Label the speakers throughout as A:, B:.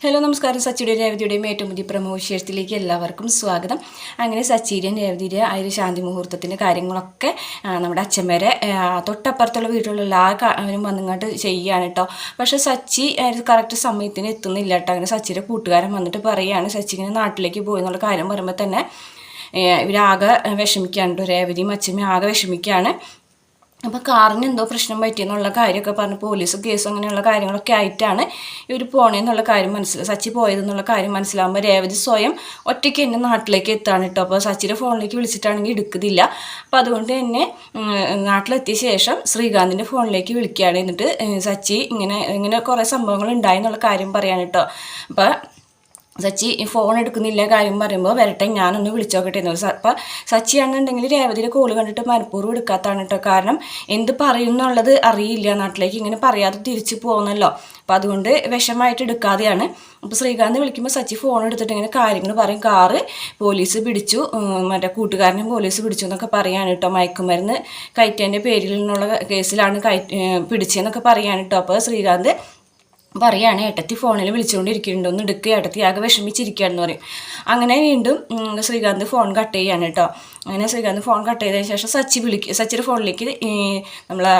A: Hello നമസ്കാരം. സച്ചിയുടെയും രേവതിയുടെയും ഏറ്റവും പുതിയ പ്രമുഖ വിശേഷത്തിലേക്ക് എല്ലാവർക്കും സ്വാഗതം. അങ്ങനെ സച്ചിയുടെയും രേവതിയുടെ ആ ഒരു ശാന്തി മുഹൂർത്തത്തിന്റെ കാര്യങ്ങളൊക്കെ നമ്മുടെ അച്ഛന്മാരെ തൊട്ടപ്പുറത്തുള്ള വീട്ടിലുള്ള എല്ലാ അവരും വന്നിങ്ങോട്ട് ചെയ്യുകയാണ് കേട്ടോ പക്ഷേ സച്ചി കറക്റ്റ് സമയത്തിന് എത്തുന്നില്ല കേട്ടോ അങ്ങനെ സച്ചിയുടെ കൂട്ടുകാരൻ വന്നിട്ട് പറയുകയാണ് സച്ചി ഇങ്ങനെ നാട്ടിലേക്ക് പോയി എന്നുള്ള കാര്യം പറയുമ്പോൾ തന്നെ ഇവരാകെ വിഷമിക്കുകയാണ് കേട്ടോ രേവതിയും അച്ഛമ്മയും ആകെ വിഷമിക്കുകയാണ് അപ്പോൾ കാറിന് എന്തോ പ്രശ്നം പറ്റിയെന്നുള്ള കാര്യമൊക്കെ പറഞ്ഞ് പോലീസ് കേസും അങ്ങനെയുള്ള കാര്യങ്ങളൊക്കെ ആയിട്ടാണ് ഇവർ പോണേന്നുള്ള കാര്യം മനസ്സിലായി സച്ചി പോയതെന്നുള്ള കാര്യം മനസ്സിലാകുമ്പോൾ രേവതി സ്വയം ഒറ്റയ്ക്ക് എന്നെ നാട്ടിലേക്ക് എത്താണ് കേട്ടോ അപ്പോൾ സച്ചിയുടെ ഫോണിലേക്ക് വിളിച്ചിട്ടാണെങ്കിൽ എടുക്കുന്നില്ല. അപ്പോൾ അതുകൊണ്ട് തന്നെ നാട്ടിലെത്തിയ ശേഷം ശ്രീകാന്തിന്റെ ഫോണിലേക്ക് വിളിക്കുകയാണ്. എന്നിട്ട് സച്ചി ഇങ്ങനെ ഇങ്ങനെ കുറേ സംഭവങ്ങൾ ഉണ്ടായി എന്നുള്ള കാര്യം പറയാൻ കേട്ടോ അപ്പോൾ സച്ചി ഫോൺ എടുക്കുന്നില്ല കാര്യം പറയുമ്പോൾ വരട്ടെ ഞാനൊന്ന് വിളിച്ചോക്കട്ടെ എന്ന് പറയും. അപ്പം സച്ചിയാണെന്നുണ്ടെങ്കിൽ രേവതിയുടെ കോൾ കണ്ടിട്ട് മനഃപൂർവം എടുക്കാത്തതാണ് കേട്ടോ കാരണം എന്ത് പറയുന്നുള്ളത് അറിയില്ല നാട്ടിലേക്ക് ഇങ്ങനെ പറയാതെ തിരിച്ചു പോകുന്നല്ലോ അപ്പം അതുകൊണ്ട് വിഷമായിട്ട് എടുക്കാതെയാണ്. അപ്പോൾ ശ്രീകാന്ത് വിളിക്കുമ്പോൾ സച്ചി ഫോൺ എടുത്തിട്ട് ഇങ്ങനെ കാര്യങ്ങൾ പറയും. കാറ് പോലീസ് പിടിച്ചു മറ്റേ കൂട്ടുകാരനെ പോലീസ് പിടിച്ചു എന്നൊക്കെ പറയാണ് കേട്ടോ മയക്കുമരുന്ന് കയറ്റേന്റെ പേരിൽ നിന്നുള്ള കേസിലാണ് കയ പിടിച്ചതെന്നൊക്കെ പറയാണ് കേട്ടോ അപ്പോൾ ശ്രീകാന്ത് പറയാണ് ഏട്ടത്തി ഫോണിൽ വിളിച്ചുകൊണ്ടിരിക്കുന്നുണ്ട് ഒന്ന് എടുക്കുക ഏട്ടത്തി ആകെ വിഷമിച്ചിരിക്കുകയാണെന്ന് പറയും. അങ്ങനെ വീണ്ടും ശ്രീകാന്ത് ഫോൺ കട്ട് ചെയ്യാണ് കേട്ടോ. അങ്ങനെ ശ്രീകാന്ത് ഫോൺ കട്ട് ചെയ്തതിന് ശേഷം സച്ചി വിളിക്കുക സച്ചിയുടെ ഫോണിലേക്ക് നമ്മളെ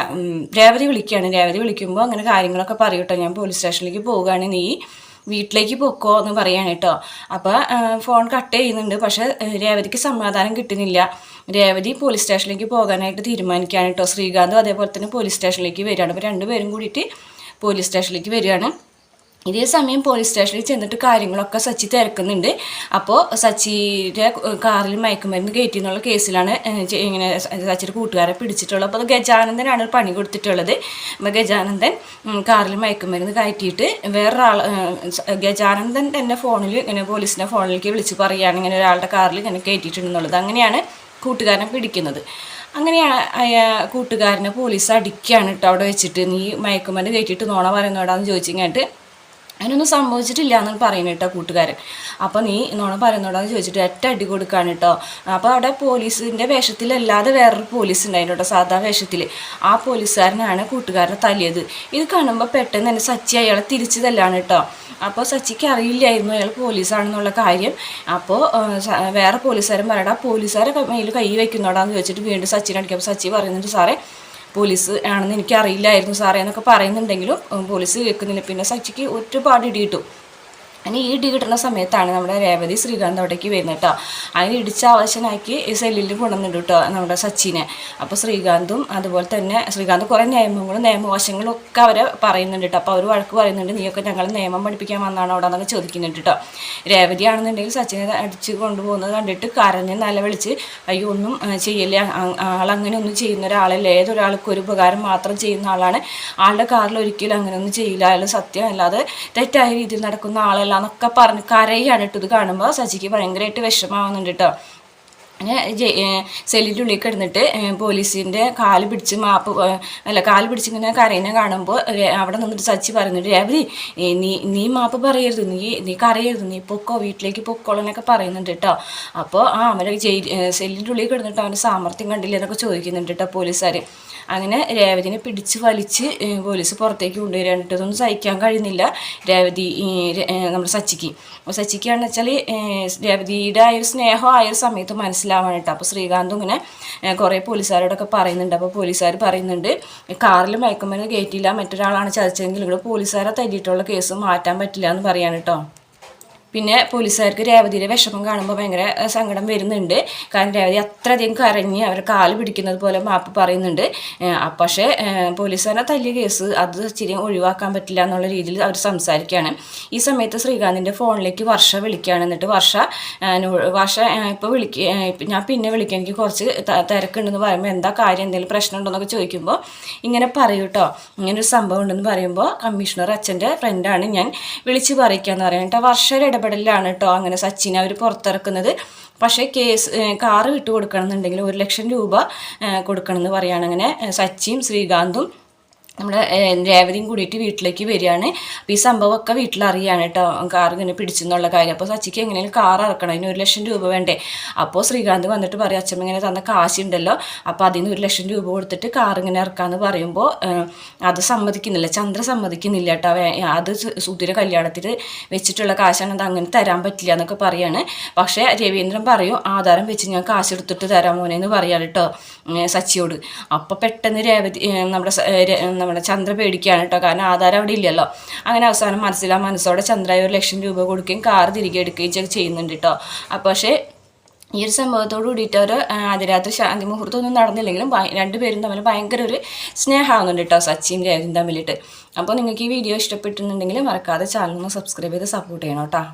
A: രേവതി വിളിക്കുകയാണ്. രേവതി വിളിക്കുമ്പോൾ അങ്ങനെ കാര്യങ്ങളൊക്കെ പറയും കേട്ടോ. ഞാൻ പോലീസ് സ്റ്റേഷനിലേക്ക് പോവുകയാണ് നീ വീട്ടിലേക്ക് പൊക്കോ എന്ന് പറയാണ് കേട്ടോ. അപ്പോൾ ഫോൺ കട്ട് ചെയ്യുന്നുണ്ട്. പക്ഷേ രേവതിക്ക് സമാധാനം കിട്ടുന്നില്ല. രേവതി പോലീസ് സ്റ്റേഷനിലേക്ക് പോകാനായിട്ട് തീരുമാനിക്കുകയാണ് കേട്ടോ. ശ്രീകാന്തും അതേപോലെ തന്നെ പോലീസ് സ്റ്റേഷനിലേക്ക് വരികയാണ്. അപ്പോൾ രണ്ടുപേരും കൂടിയിട്ട് പോലീസ് സ്റ്റേഷനിലേക്ക് വരികയാണ്. ഇതേ സമയം പോലീസ് സ്റ്റേഷനിൽ ചെന്നിട്ട് കാര്യങ്ങളൊക്കെ സച്ചി തിരക്കുന്നുണ്ട്. അപ്പോൾ സച്ചിയുടെ കാറിൽ മയക്കുമരുന്ന് കയറ്റി എന്നുള്ള കേസിലാണ് ഇങ്ങനെ സച്ചിയുടെ കൂട്ടുകാരെ പിടിച്ചിട്ടുള്ളത്. അപ്പോൾ അത് ഗജാനന്ദനാണ് പണി കൊടുത്തിട്ടുള്ളത്. അപ്പോൾ ഗജാനന്ദൻ കാറിൽ മയക്കുമരുന്ന് കയറ്റിയിട്ട് വേറൊരാൾ ഗജാനന്ദൻ തന്നെ ഫോണിൽ ഇങ്ങനെ പോലീസിന്റെ ഫോണിലേക്ക് വിളിച്ച് പറയുകയാണ്. ഇങ്ങനെ ഒരാളുടെ കാറിൽ ഇങ്ങനെ കയറ്റിയിട്ടുണ്ടെന്നുള്ളത്. അങ്ങനെയാണ് കൂട്ടുകാരനെ പിടിക്കുന്നത്. അങ്ങനെ കൂട്ടുകാരനെ പോലീസ് അടിക്കുകയാണ് കേട്ടോ അവിടെ വെച്ചിട്ട്. നീ മയക്കുമരുന്ന് കയറ്റിയിട്ട് നോണ പറയുന്നോടാന്ന് ചോദിച്ചിങ്ങായിട്ട് അതിനൊന്നും സംഭവിച്ചിട്ടില്ല എന്ന് പറയുന്നത് കേട്ടോ കൂട്ടുകാരൻ അപ്പോൾ നീ നോണ പറയുന്നോടാന്ന് ചോദിച്ചിട്ട് ഒറ്റ അടി കൊടുക്കാണ് കേട്ടോ. അപ്പോൾ അവിടെ പോലീസിന്റെ വേഷത്തിലല്ലാതെ വേറൊരു പോലീസ് ഉണ്ടായിരുന്നു കേട്ടോ സാധാ വേഷത്തിൽ ആ പോലീസുകാരനാണ് കൂട്ടുകാരനെ തല്ലിയത്. ഇത് കാണുമ്പോൾ പെട്ടെന്ന് തന്നെ സച്ചി അയാളെ തിരിച്ചു തല്ലാണ് കേട്ടോ. അപ്പോൾ സച്ചിക്ക് അറിയില്ലായിരുന്നു അയാൾ പോലീസാണെന്നുള്ള കാര്യം. അപ്പോൾ വേറെ പോലീസുകാരൻ പറയടാ പോലീസുകാരെ മെയിൽ കൈ വയ്ക്കുന്നോടാന്ന് ചോദിച്ചിട്ട് വീണ്ടും സച്ചിനെ അടിക്കും സച്ചി പറയുന്നുണ്ട് സാറേ പോലീസ് ആണെന്ന് എനിക്കറിയില്ലായിരുന്നു സാറേ എന്നൊക്കെ പറയുന്നുണ്ടെങ്കിലും പോലീസ് കേൾക്കുന്നില്ല. പിന്നെ സച്ചിക്ക് ഒരുപാട് ഇടി കിട്ടും അതിന് ഈ കിട്ടുന്ന സമയത്താണ് നമ്മുടെ രേവതി ശ്രീകാന്ത് അവിടേക്ക് വരുന്നത് കേട്ടോ അതിന് ഇടിച്ച ആവശ്യനാക്കി സെല്ലിൽ കൊണ്ടുവന്നിട്ട് കേട്ടോ നമ്മുടെ സച്ചിനെ. അപ്പോൾ ശ്രീകാന്തും അതുപോലെ തന്നെ ശ്രീകാന്ത് കുറേ നിയമങ്ങളും നിയമവശങ്ങളും ഒക്കെ അവരെ പറയുന്നുണ്ട് കേട്ടോ അപ്പോൾ അവർ വഴക്ക് പറയുന്നുണ്ട് നീയൊക്കെ ഞങ്ങൾ നിയമം പഠിപ്പിക്കാൻ വന്നാണ് അവിടെ എന്നൊക്കെ ചോദിക്കുന്നുണ്ട് കേട്ടോ രേവതി ആണെന്നുണ്ടെങ്കിൽ സച്ചിനെ അടിച്ച് കൊണ്ടുപോകുന്നത് കണ്ടിട്ട് കരഞ്ഞ് നിലവിളിച്ച് അയ്യോ ഒന്നും ചെയ്യില്ല. ആളങ്ങനെ ഒന്നും ചെയ്യുന്ന ഒരാളല്ല. ഏതൊരാൾക്കും ഒരു ഉപകാരം മാത്രം ചെയ്യുന്ന ആളാണ്. ആളുടെ കാറിൽ ഒരിക്കലും അങ്ങനെ ഒന്നും ചെയ്യില്ല. അയാൾ സത്യം അല്ലാതെ തെറ്റായ രീതിയിൽ നടക്കുന്ന ആളല്ല. എന്നൊക്കെ പറഞ്ഞു കരയാണ് കേട്ടോ ഇത് കാണുമ്പോൾ സജിക്ക് ഭയങ്കരമായിട്ട് വിഷമാവുന്നുണ്ട് കേട്ടോ സെല്ലിന്റെ ഉള്ളിൽ കിടന്നിട്ട് പോലീസിന്റെ കാൽ പിടിച്ച് മാപ്പ് അല്ല കാൽ പിടിച്ച് ഇങ്ങനെ കരയുന്ന കാണുമ്പോൾ അവിടെ നിന്നിട്ട് സച്ചി പറയുന്നുണ്ട് രേവതി നീ നീ മാപ്പ് പറയരുത് നീ നീ കരയരുത് നീ പൊക്കോ വീട്ടിലേക്ക് പൊക്കോളെന്നൊക്കെ പറയുന്നുണ്ട് കേട്ടോ അപ്പോൾ ആ അവരെ ജയിൽ സെല്ലിന്റെ ഉള്ളിൽ കിടന്നിട്ട് അവന്റെ സാമർത്ഥ്യം കണ്ടില്ല എന്നൊക്കെ ചോദിക്കുന്നുണ്ട് കേട്ടോ പോലീസുകാർ അങ്ങനെ രേവതിനെ പിടിച്ച് വലിച്ച് പോലീസ് പുറത്തേക്ക് കൊണ്ടുവരാൻ കേട്ടോ ഇതൊന്നും സഹിക്കാൻ കഴിയുന്നില്ല രേവതി നമ്മുടെ സച്ചിക്ക്. അപ്പോൾ സച്ചിക്കാണെന്ന് വെച്ചാൽ രേവതിയുടെ ആ ഒരു സ്നേഹം ആ ഒരു സമയത്ത് മനസ്സിലാവാൻ കേട്ടോ അപ്പോൾ ശ്രീകാന്തും ഇങ്ങനെ കുറേ പോലീസുകാരോടൊക്കെ പറയുന്നുണ്ട്. അപ്പോൾ പോലീസുകാർ പറയുന്നുണ്ട് കാറിൽ മയക്കുമരുന്ന് കയറ്റിയില്ല മറ്റൊരാളാണ് ചതിച്ചതെങ്കിൽ ഇവിടെ പോലീസുകാരെ തല്ലിയിട്ടുള്ള കേസ് മാറ്റാൻ പറ്റില്ല എന്ന് പറയാണ് കേട്ടോ. പിന്നെ പോലീസുകാർക്ക് രേവതിയുടെ വിഷമം കാണുമ്പോൾ ഭയങ്കര സങ്കടം വരുന്നുണ്ട്. കാരണം രേവതി അത്രയധികം കരഞ്ഞ് അവരെ കാൽ പിടിക്കുന്നത് പോലെ മാപ്പ് പറയുന്നുണ്ട്. പക്ഷേ പോലീസുകാരെ തല്ലിയ കേസ് അത് ഇച്ചിരി ഒഴിവാക്കാൻ പറ്റില്ല എന്നുള്ള രീതിയിൽ അവർ സംസാരിക്കുകയാണ് ഈ സമയത്ത് ശ്രീകാന്തിന്റെ ഫോണിലേക്ക് വർഷ വിളിക്കുകയാണ് എന്നിട്ട് വർഷ വർഷ ഇപ്പോൾ വിളിക്ക ഞാൻ പിന്നെ വിളിക്കാൻ എനിക്ക് കുറച്ച് തിരക്കുണ്ടെന്ന് പറയുമ്പോൾ എന്താ കാര്യം? എന്തെങ്കിലും പ്രശ്നമുണ്ടോയെന്നൊക്കെ ചോദിക്കുമ്പോൾ ഇങ്ങനെ പറയൂ കേട്ടോ ഇങ്ങനൊരു സംഭവം ഉണ്ടെന്ന് പറയുമ്പോൾ കമ്മീഷണർ അച്ഛന്റെ ഫ്രണ്ടാണ് ഞാൻ വിളിച്ച് പറയിക്കുക എന്ന് പറയാം കേട്ടോ വർഷയുടെ ഇടപെടലാണ് കേട്ടോ അങ്ങനെ സച്ചിനെ അവർ പുറത്തിറക്കുന്നത്. പക്ഷേ കേസ് കാറ് വിട്ടു കൊടുക്കണം എന്നുണ്ടെങ്കിൽ ഒരു ലക്ഷം രൂപ കൊടുക്കണമെന്ന് പറയുകയാണ് അങ്ങനെ സച്ചിയും ശ്രീകാന്തും നമ്മുടെ രേവതിയും കൂടിയിട്ട് വീട്ടിലേക്ക് വരികയാണ്. അപ്പോൾ ഈ സംഭവമൊക്കെ വീട്ടിൽ അറിയാണ് കേട്ടോ. കാർ ഇങ്ങനെ പിടിച്ചെന്നുള്ള കാര്യം. അപ്പോൾ സച്ചിക്ക് എങ്ങനെയും കാർ ഇറക്കണം. അതിന് ഒരു ലക്ഷം രൂപ വേണ്ടേ? അപ്പോൾ ശ്രീകാന്ത് വന്നിട്ട് പറയും അച്ഛമ്മ ഇങ്ങനെ തന്ന കാശുണ്ടല്ലോ. അപ്പോൾ അതിൽ നിന്ന് ഒരു ലക്ഷം രൂപ കൊടുത്തിട്ട് കാർ ഇങ്ങനെ ഇറക്കാമെന്ന് പറയുമ്പോൾ അത് സമ്മതിക്കുന്നില്ല. ചന്ദ്ര സമ്മതിക്കുന്നില്ല കേട്ടോ. അത് സുധീര കല്യാണത്തിൽ വെച്ചിട്ടുള്ള കാശാണ്. അത് അങ്ങനെ തരാൻ പറ്റില്ല എന്നൊക്കെ പറയാണ്. പക്ഷേ രവീന്ദ്രൻ പറയും ആധാരം വെച്ച് ഞാൻ കാശ് എടുത്തിട്ട് മോനെ എന്ന് പറയാം കേട്ടോ സച്ചിയോട്. അപ്പോൾ പെട്ടെന്ന് രേവതി നമ്മുടെ നമ്മുടെ ചന്ദ്ര പേടിക്കുകയാണ് കേട്ടോ. കാരണം ആധാരം അവിടെ ഇല്ലല്ലോ. അങ്ങനെ അവസാനം മനസ്സിലാ മനസ്സോടെ ചന്ദ്രയെ ഒരു ലക്ഷം രൂപ കൊടുക്കുകയും കാർ തിരികെ എടുക്കുകയും ചെയ്യുന്നുണ്ട് കേട്ടോ. അപ്പോൾ പക്ഷേ ഈ ഒരു സംഭവത്തോട് കൂടിയിട്ട് അവർ അതിരാത്രി ശാന്തി മുഹൂർത്തമൊന്നും നടന്നില്ലെങ്കിലും രണ്ടുപേരും തമ്മിൽ ഭയങ്കര ഒരു സ്നേഹമാകുന്നുണ്ട് കേട്ടോ സച്ചിൻ രേവതിയും തമ്മിലിട്ട്. അപ്പോൾ നിങ്ങൾക്ക് ഈ വീഡിയോ ഇഷ്ടപ്പെട്ടിട്ടുണ്ടെങ്കിൽ മറക്കാതെ ചാനൽ ഒന്ന് സബ്സ്ക്രൈബ് ചെയ്ത് സപ്പോർട്ട് ചെയ്യണം കേട്ടോ.